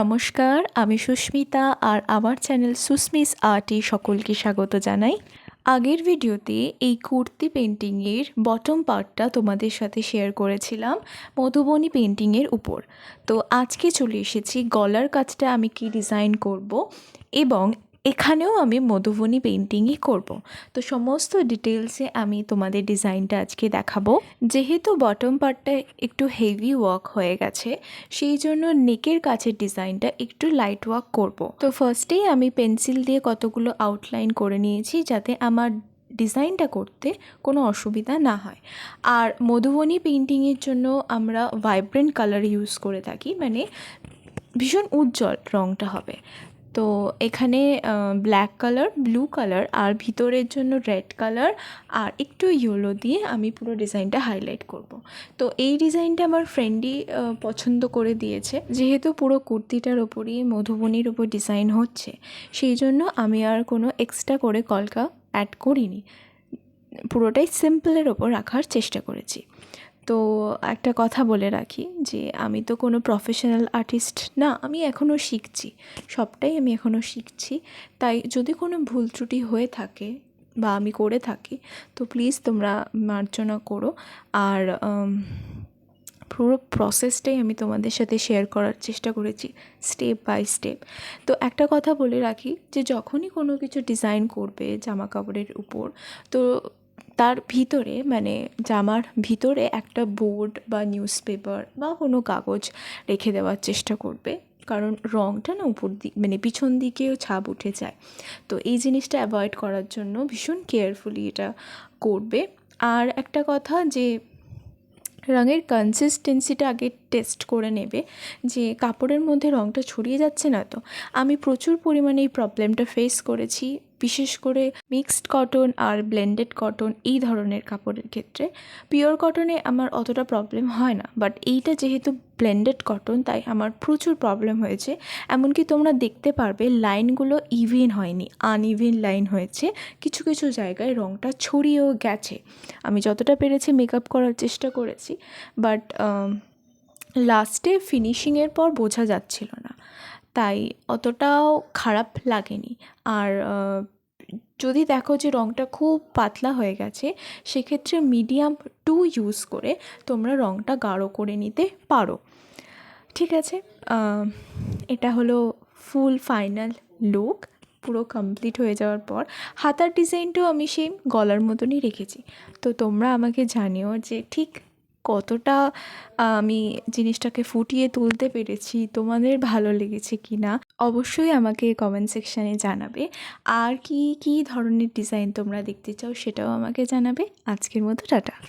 নমস্কার, আমি সুস্মিতা আর আমার চ্যানেল সুস্মিস আর্টে সকলকে স্বাগত জানাই। আগের ভিডিওতে এই কুর্তি পেন্টিংয়ের বটম পার্টটা তোমাদের সাথে শেয়ার করেছিলাম মধুবনী পেন্টিংয়ের উপর। তো আজকে চলে এসেছি গলার কাজটা আমি কি ডিজাইন করব এবং এখানেও আমি মধুবনী পেন্টিংই করব। তো সমস্ত ডিটেলসে আমি তোমাদের ডিজাইনটা আজকে দেখাবো। যেহেতু বটম পার্টটা একটু হেভি ওয়ার্ক হয়ে গেছে, সেই জন্য নেকের কাছের ডিজাইনটা একটু লাইট ওয়ার্ক করব। তো ফার্স্টেই আমি পেন্সিল দিয়ে কতগুলো আউটলাইন করে নিয়েছি যাতে আমার ডিজাইনটা করতে কোনো অসুবিধা না হয়। আর মধুবনী পেন্টিংয়ের জন্য আমরা ভাইব্রেন্ট কালার ইউজ করে থাকি মানে ভীষণ উজ্জ্বল রঙটা হবে। তো এখানে ব্ল্যাক কালার ব্লু কালার আর ভিতরের জন্য রেড কালার আর একটু ইয়েলো দিয়ে আমি পুরো ডিজাইনটা হাইলাইট করব। তো এই ডিজাইনটা আমার ফ্রেন্ডই পছন্দ করে দিয়েছে। যেহেতু পুরো কুর্তিটার ওপরই, মধুবনির ওপর ডিজাইন হচ্ছে, সেই জন্য আমি আর কোনো এক্সট্রা করে কলকা অ্যাড করিনি। পুরোটাই সিম্পলের ওপর রাখার চেষ্টা করেছি। তো একটা কথা বলে রাখি যে আমি তো কোনো প্রফেশনাল আর্টিস্ট না, আমি এখনও শিখছি। সবটাই আমি এখনও শিখছি। তাই যদি কোনো ভুল ত্রুটি হয়ে থাকে বা আমি করে থাকি, তো প্লিজ তোমরা মার্জনা করো। আর পুরো প্রসেসটাই আমি তোমাদের সাথে শেয়ার করার চেষ্টা করেছি স্টেপ বাই স্টেপ তো একটা কথা বলে রাখি যে যখনই কোনো কিছু ডিজাইন করবে জামা কাপড়ের উপর, তো তার ভিতরে মানে জামার ভিতরে একটা বোর্ড বা নিউজ পেপার বা কোনো কাগজ রেখে দেওয়ার চেষ্টা করবে। কারণ রঙটা না উপর দিক মানে পিছন দিকেও ছাপ উঠে যায়। তো এই জিনিসটা অ্যাভয়েড করার জন্য ভীষণ কেয়ারফুলি এটা করবে। আর একটা কথা যে, রঙের কনসিস্টেন্সিটা আগে টেস্ট করে নেবে যে কাপড়ের মধ্যে রঙটা ছড়িয়ে যাচ্ছে না তো। আমি প্রচুর পরিমাণে এই প্রবলেমটা ফেস করেছি। বিশেষ করে মিক্সড কটন আর ব্লেন্ডেড কটন এই ধরনের কাপড়ের ক্ষেত্রে পিওর কটনে আমার অতটা প্রবলেম হয় না। বাট এইটা যেহেতু ব্লেন্ডেড কটন, তাই আমার প্রচুর প্রবলেম হয়েছে। এমনকি তোমরা দেখতে পারবে লাইনগুলো ইভেন হয়নি আনইভেন লাইন হয়েছে। কিছু কিছু জায়গায় রঙটা ছড়িয়েও গেছে। আমি যতটা পেরেছি মেকআপ করার চেষ্টা করেছি। বাট লাস্টে ফিনিশিংয়ের পর বোঝা যাচ্ছিল না। তাই অতটাও খারাপ লাগেনি। আর যদি দেখো যে রঙটা খুব পাতলা হয়ে গেছে, সেক্ষেত্রে মিডিয়াম টু ইউজ করে তোমরা রঙটা গাঢ় করে নিতে পারো। ঠিক আছে? এটা হলো ফুল ফাইনাল লুক, পুরো কমপ্লিট হয়ে যাওয়ার পর। হাতার ডিজাইনটাও আমি সেম গলার মতনই রেখেছি। তো তোমরা আমাকে জানিও যে ঠিক কতটা আমি জিনিসটাকে ফুটিয়ে তুলতে পেরেছি, তোমাদের ভালো লেগেছে কি না অবশ্যই আমাকে কমেন্ট সেকশানে জানাবে। আর কি কি ধরনের ডিজাইন তোমরা দেখতে চাও সেটাও আমাকে জানাবে। আজকের মতো টাটা।